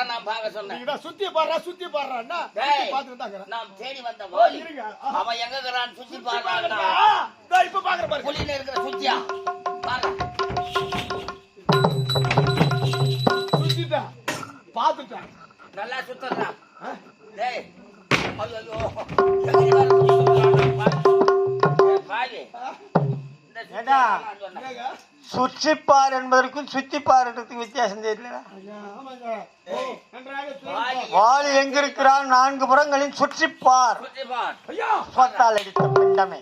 பாக்குறா நான் பாக்க சொன்னேன். இவன் சுத்தி பாடுறா சுத்தி பாடுறான்னா பாத்துட்டு நான் தேடி வந்த வாலி. அவன் எங்க இருக்கிறான் சுத்தி பாடுறான்னா இப்ப பாக்குற பாரு. புலியில இருக்கிற சுத்தியா? பாரு. சுத்திட்டா? பாத்துட்டா நல்லா சுத்தறா. டேய் ஐயோ பாரு. பாரு. இந்த சுற்றிப்பார் என்பதற்கும் சுற்றிப்பார் என்றதுக்கும் வித்தியாசம் தெரியல வால் எங்கிருக்கிறான்? நான்கு புறங்களின் சுற்றிப்பார். சுவத்தால் அடித்த பிண்டமே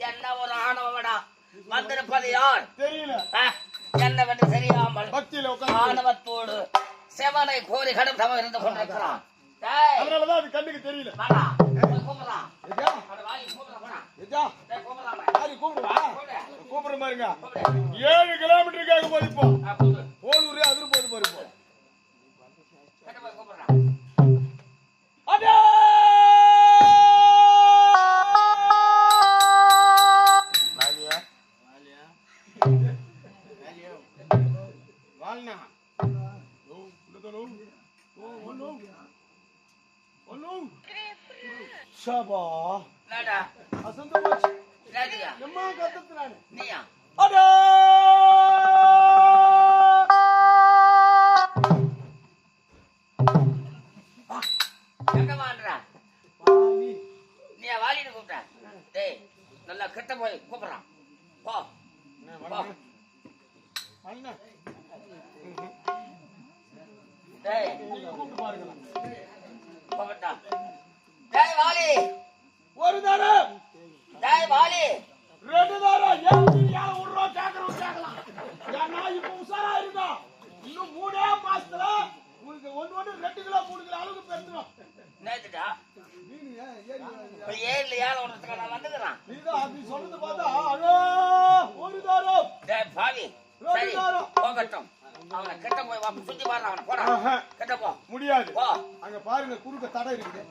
என்ன ஒரு ஆணவடா வந்திருப்பது யார்? தெரியல. என்னவென்று தெரியாமல் ஆணவத்தோடு செவனை கோரி கடும் தவம் இருந்து கொண்டிருக்கிறான். அதனாலதான் அது கண்ணுக்கு தெரியல. கூப்பிடுறான் கூப்பிடுவா கூப்பிடுற ஏழு கிலோமீட்டருக்காக போதிப்போம் ஷபா என்னடா? அசந்த போச்சு என்னதுங்க? எம்மா கத்துறானே நீயா? அடே எங்க வாழ்றா? பாவி நீயா வாலின்னு கூப்பிட்ட? டேய், நல்லா கிட்ட போய் கூப்பிடுறான். போ. டேய், கூப்பிட்டு பாருங்களேன் கூப்பிட்டா. வாலி. ஒரு தரம் வாலி. ரெண்டு தரம் ஏன் யாரும் விடுறோம் கேட்கறோம் கேட்கலாம் ஏன்னா இப்ப இருக்கா இன்னும் மூணே மாசத்துல உங்களுக்கு ஒண்ணு ஒண்ணு ரெண்டு கிலோ மூணு கிலோ அளவுக்கு பெருந்துடும்? இப்ப ஏழுல ஏழை விடுறதுக்கு நான் வந்துக்கிறேன். நீதான் அப்படி சொல்றது பார்த்தா அடே ஒரு தரம் பாவி. சரி, போகட்டும். அவனை கிட்ட போய் வா, சுத்தி பாரு அவனை, போடா. ஆஹா. கிட்ட போ. முடியாது. அங்க பாருங்க குறுக்க தடை இருக்குது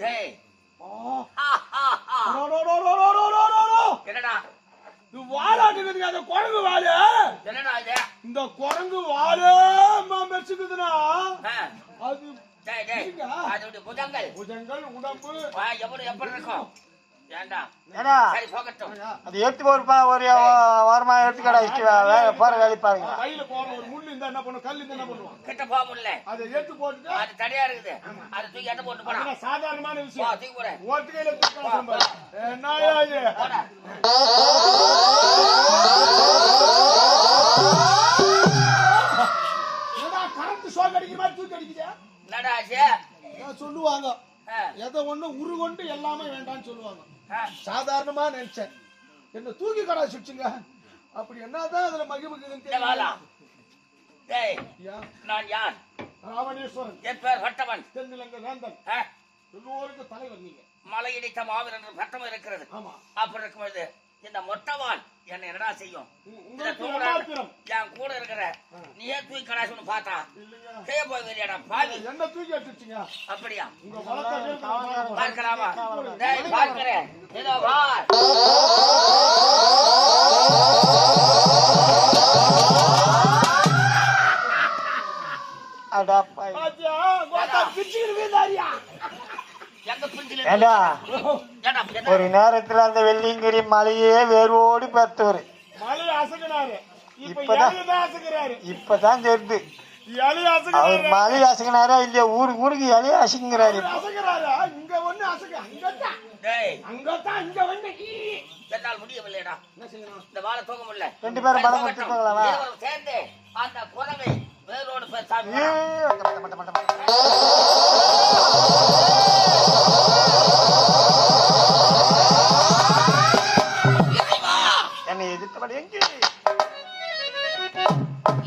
டேய். என்னடா? இது வாலாட்டுக்குதுங்க அந்த குரங்கு வாலு என்னடா இது? இந்த குரங்கு வாலு மெச்சுக்குதுன்னா அது புதங்கள். புதங்கள் உடம்பு. எப்படி எப்படி இருக்கும் ஏண்டா? ஏடா சரி போகட்டும். அது எடுத்து ஒரு பா ஒரு வாரமா எடுத்துக்கடா இஷ்டி வேலை போற வேலை பாருங்க. கையில போற ஒரு முள்ளு இருந்தா என்ன பண்ணும் கல் என்ன பண்ணுவான் கிட்ட போக முடியல. அதை எடுத்து போட்டுட்டு அது தடையா இருக்குது. அதை தூக்கி எட்ட போட்டு போடா. அதெல்லாம் சாதாரணமான விஷயம். தூக்கி போடு. ஓட்டு கையில போடா. என்னடா கரண்ட் ஷாக் அடிக்கிற மாதிரி தூக்கி அடிக்குதே என்னடா ஆச்சு? நான் சொல்லுவாங்க? எதை ஒண்ணு உருகொண்டு எல்லாமே வேண்டாம்னு சொல்லுவாங்க. சாதாரணமா நினைச்சேன். என்ன தூக்கி கடா சுச்சுங்க அப்படி என்னதான் அதுல மகிமுக்குதுன்னு தெரியல. நான் யார்? ராவணேஸ்வரன். என் பேர் ஹட்டவன் தென்னிலங்க வேந்தன். எல்லோருக்கும் தலைவர் நீங்க. மலையிடித்த மாவீரன் என்ற பட்டம் இருக்கிறது. ஆமா. அப்படி இருக்கும்போது இந்த மொட்டவான் என்ன என்னடா செய்யும்? என் கூட இருக்கிற நீ ஏன் தூக்கி கடாசுன்னு பார்த்தா. செய்ய போய் வெளியாடா பாவி. என்ன தூக்கி அப்படியா? உங்க பார்க்கலாமா பார்க்கிறேன் ஒரு நேரத்தில் அந்த வெள்ளிங்கிரி மலையே வேரோடு பார்த்தவர் இப்பதான் தெரியுது. அவர் மலை அசங்கினாரா இல்லையா? ஊருக்கு ஊருக்கு அசுங்கிறாரு அசங்கிறாரு அங்கதான் இங்க வந்து இந்த வாழை தூக்க முடியல. ரெண்டு பேரும் பலம் கொடுத்துருக்காங்களா சேர்ந்து அந்த குரங்கை வேரோடு பேசாம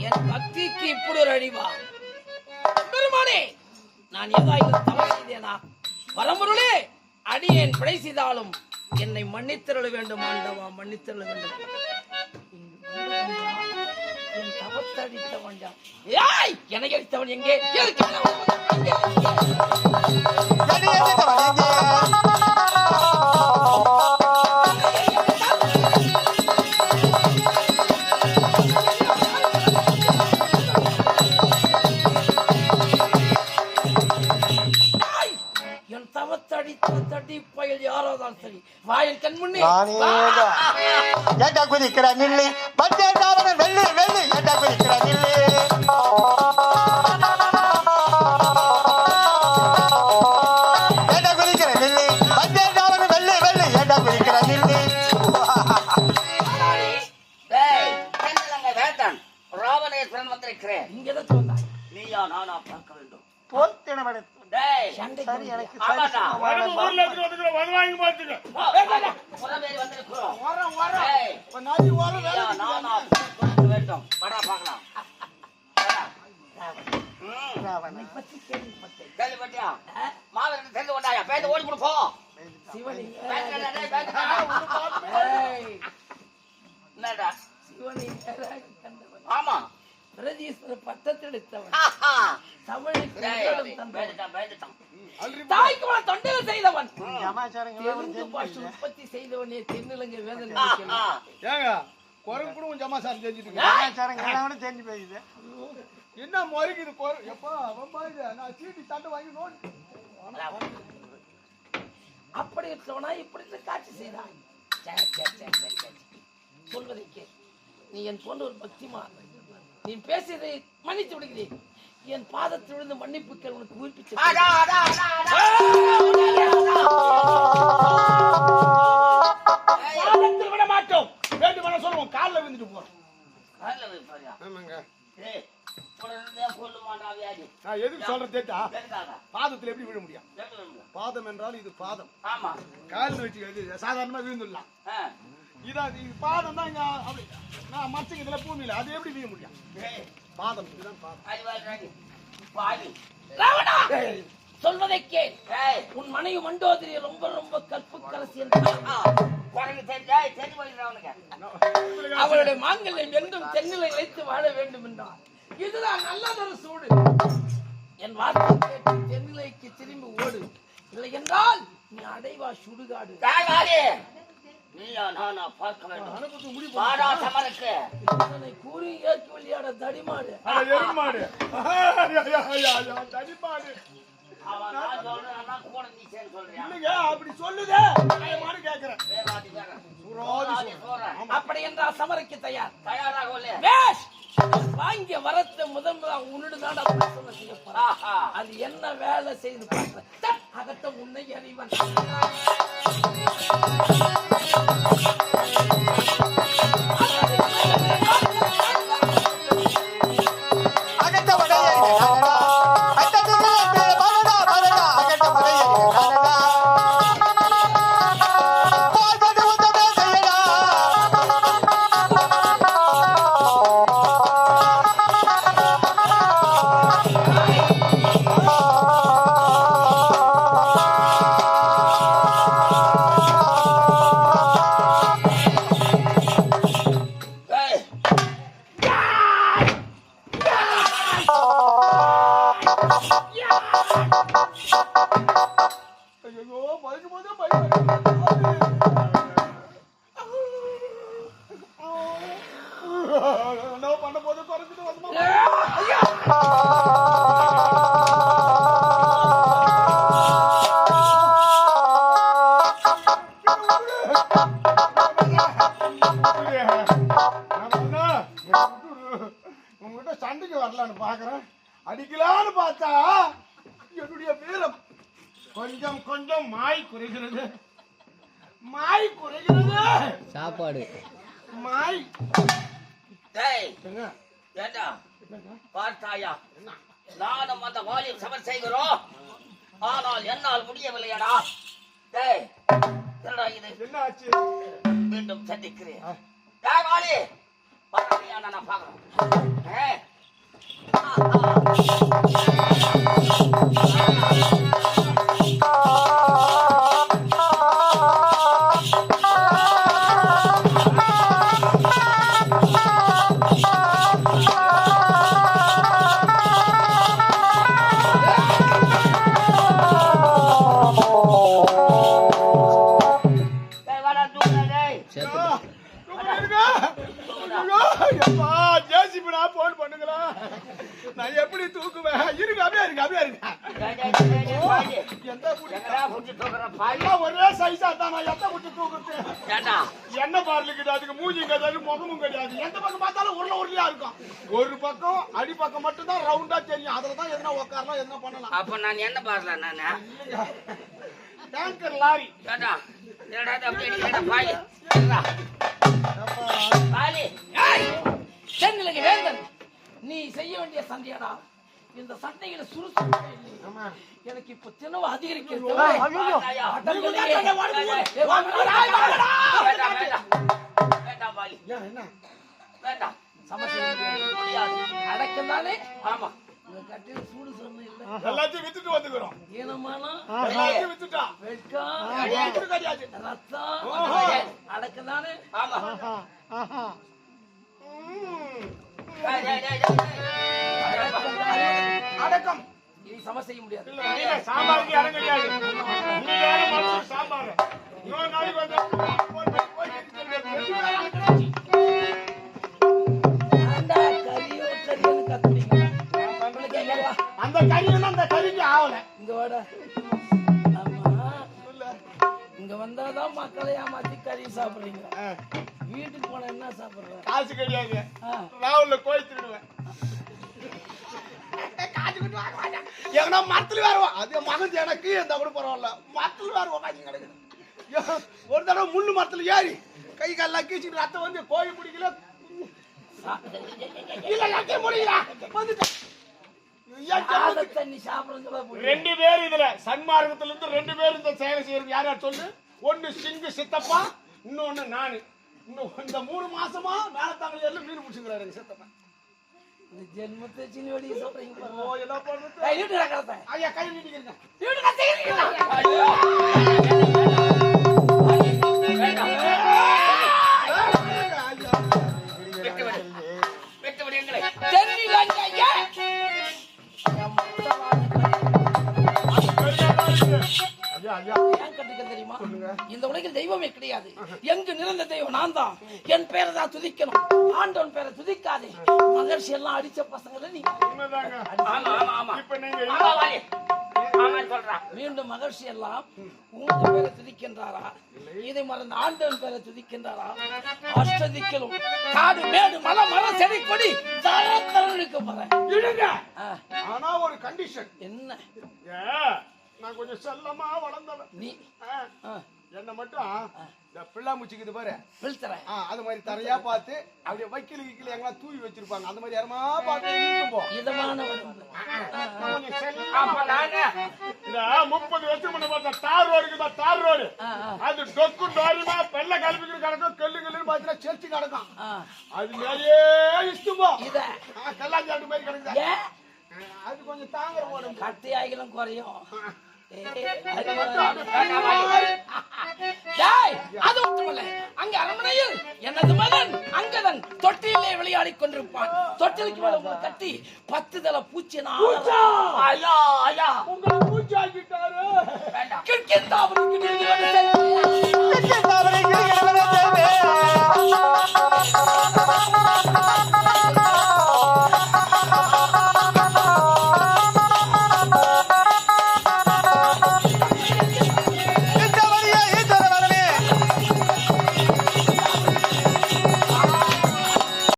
என் பக்திக்கு இப்படி ஒரு அடிவா. பெருமானே நான் ஏதா இதை தவறு செய்தேனா? பரம்பொருளே அடியேன் பிழை செய்தாலும் என்னை மன்னித்தருள வேண்டும் ஆண்டவா மன்னித்திருள வேண்டும். என் தவத்தடித்தவன் ஏய் என்னை அடித்தவன் எங்கே? கண் முன்னே நானே வா. தான். ஏண்டா குதிக்கிற நில்லு தாவணம் வெள்ளி வெள்ளி. ஏண்டா குதிக்கிற நில்லு நீயா நானா பார்க்க வேண்டும். போத்தின சண்டை சரி எனக்கு பேந்து ஓடி கொடு போ. ஏய், என்னடா? ஆமா. பிரதீஸ்வர பட்டத்தெடுத்தவன். தாய்க்கு செய்தவன். உற்பத்தி செய்தவனே தென்னிலங்கை வேதனை குரங்கு கூட உன் ஜமாசாரம் செஞ்சுட்டு தெரிஞ்சு போயிடுது. என்ன மறுக்குது எப்பா அவன் பாருங்க நான் சீட்டி தட்டை வாங்கி அப்படி இருக்கவனா இப்படி காட்சி செய்தாய் சே, சே, சே, சே, சே, சே. சொல்வதை கே நீ என் போன்ற ஒரு பக்திமான். நீ பேசியதை மன்னித்து விடுகிறேன். என் பாதத்தில் விழுந்து மன்னிப்புக்கள் உனக்கு உயிர்ப்பிச்சு விட மாட்டோம். வேண்டுமான சொல்லுவோம் காலில் விழுந்துட்டு போறோம். காலைல. ஆமாங்க. வியாதி. நான் எதுக்கு சொல்றேன் தேட்டா எதுக்காக? பாதத்தில் எப்படி விழ முடியும்? எதுக்கு வேணுங்க? பாதம் என்றால் இது பாதம். காலில் வச்சு சாதாரணமா விழுந்துடலாம். ஆ. இதான் இது பாதம் தான் இங்க அப்படி. நான் மச்சங்க இதுல பூமியில அது எப்படி வீழ முடியும்? பாதம் இதுதான் பாதம். சொல்வதை கேள். உன் மனைவி மண்டோதரி ரொம்ப ரொம்ப கற்பு கலசி. அவளுடைய மாங்கல்யம் என்றும் தென்னிலை நிலைத்து வாழ வேண்டும் என்றார் இதுதான் நல்லதொரு சூடு. என் வார்த்தை கேட்டு தென்னிலைக்கு திரும்பி ஓடு. இல்லை என்றால் நீ அடைவா சுடுகாடு. நீயா நானா பார்க்க வேண்டும். அனுப்பத்து முடி வாடா சமருக்கு. இதனை கூறி ஏற்று விளையாட தடிமாடு. எருமாடு. தடிமாடு. அவன் நான் சொல்றேன் ஆனா கூட நீ சேர்ந்து சொல்றியா? இல்லைங்க அப்படி சொல்லுதே. மாடு கேக்குறேன். அப்படி என்றால் சமரைக்கு தயார். தயாராக வாங்கிய வரத்தை முதல் முதல் உன்னிடு தான் பிரசவம் செய்யப்படும் ஆஹா. அது என்ன வேலை செய்து அதட்ட உன்னை அறிவன். உங்ககிட்ட சண்டைக்கு வரலான்னு பாக்குறேன். அடிக்கலான்னு பார்த்தா என்னுடைய வீரம் கொஞ்சம் கொஞ்சம் மாய் குறைகிறது. மாய் குறைகிறது. சாப்பாடு. மாய். பார்த்தாயா? நானும் அந்த வாலியம் சமர் செய்கிறோம் ஆனால் என்னால் முடியவில்லையடா. டேய் என்னடா இது? என்ன ஆச்சு மீண்டும் சந்திக்கிறேன். டேய் வாலி. பார்க்கறியா நான் பார்க்கறேன்? ஜேசிபி நான் போன் பண்ணுங்களா? நான் எப்படி தூக்குவேன்? இருக்கு அப்படியே இருக்கு அப்படியே இருக்கு எந்த ஒரே சைஸா தான் நான் எந்த குட்டி தூக்குறது? என்ன பார்ல கிடையாது மூஞ்சியும் கிடையாது முகமும் கிடையாது. எந்த பக்கம் பார்த்தாலும் உருளை உருளையா இருக்கும். ஒரு பக்கம் அடி பக்கம் மட்டும் தான் தெரியும். அதுல தான் எதுனா உட்காரலாம் எதுனா பண்ணலாம். அப்ப நான் என்ன பார்ல நான்? Tanker lorry. ஏய்! வேந்தன். நீ செய்ய வேண்டிய சண்டையாடா. இந்த சண்டைகளை சுறுசுறுப்பே இல்லை. எனக்கு இப்ப தினவு அதிகரிக்கிறது. வேண்டாம். அடக்கம் தானே ஆமா. இந்த கட்டில சூடு சொன்ன இல்ல. எல்லாத்தையும் வித்துட்டு வந்துக்கிறோம். ஓஹோ. அடக்கம். இனி சம செய்ய முடியாது. சாம்பாருக்கு இடம் கிடையாது. சாம்பார். இன்னொரு நாளைக்கு அந்த கறியும் அந்த கறிக்கு ஆகல இங்க வாடா. ஆமா இல்ல. இங்க வந்தாதான் மக்களை ஏமாத்தி கறி சாப்பிடுறீங்க. வீட்டுக்கு போனா என்ன சாப்பிடுற காசு கிடையாது. ஆ, ராவுல கோயில் திருடுவேன் வாங்க. எவனோ மரத்துல வேற வா- அது மகன் எனக்கு இருந்தா கூட பரவாயில்ல. மரத்துல வேற உட்காந்து கிடக்குது. ஒரு தடவை முள்ளு மரத்துல ஏறி கை கால்லாம் கீச்சிட்டு ரத்தம் வந்து கோழி பிடிக்கல. இல்ல எங்க முடியல. வந்துட்டேன். தண்ணி சாப்பிடுறதுல போய் ரெண்டு பேர் இதுல சன்மார்க்கத்துல இருந்து ரெண்டு பேர் இந்த செயலை செய்யறது யார் யார் சொல்லு? ஒண்ணு சிங்கு சித்தப்பா இன்னொன்னு நானு. இன்னும் இந்த மூணு மாசமா மேலத்தாங்கல மீன் பிடிச்சுக்கிறாரு சித்தப்பா. ஜென்மத்தை சின்ன வெளியே சொல்றீங்க ஓ. என்ன பண்றது. ஐயா கை நீட்டிக்கிறீங்க. தெய்வமே கிடையாது. எங்கு நிறைந்த தெய்வம் நான் தான் என் பேரை தான் துதிக்கணும். ஆண்டவன் பேரை துதிக்காதே. மகர்ஷி எல்லாம் அடிச்ச பசங்களை நீங்க. மீண்டும் மகர்ஷி எல்லாம் உங்க பேரை துதிக்கின்றாரா? இதை மறந்து ஆண்டவன் பேரை துதிக்கின்றாரா? அஷ்டதிக்கலும். காடு மேடு மலை மரம் செடி கொடி தரத்தரனுக்கு போறேன். ஆனா ஒரு கண்டிஷன் என்ன? நான் கொஞ்சம் செல்லமா வளர்ந்தவன். நீ என்ன மட்டும் இந்த பிள்ளாமூச்சிக்குது பாரு ஆ, அது மாதிரி தரையா பார்த்து அப்படியே வைக்கல கிக்கல எங்கெல்லாம் தூவி வச்சிருப்பாங்க அந்த மாதிரி யாரமா பார்த்து இதமான முப்பது வருஷம் முன்ன பார்த்த தார் ரோடு இருக்குதா தார் ரோடு அது டொக்கு டோரிமா வெள்ள கலப்பிக்கிற கிடக்கும் கல்லு கல்லுன்னு பார்த்தீங்கன்னா செர்ச்சி கிடக்கும். அது மேலேயே இஷ்டமோ இத கல்லாஞ்சாட்டு மாதிரி கிடக்குதா அது கொஞ்சம் தாங்குற போல கட்டி ஆகிலும் குறையும் அது மட்டுமல்ல அங்க அரண்மனையில் எனது மகன் அங்கதன் தொட்டிலே விளையாடிக் கொண்டிருப்பான். தொட்டிலுக்கு மேல உங்களை பத்து தல பூச்சி நான் பூச்சி. கிற்கிந்தா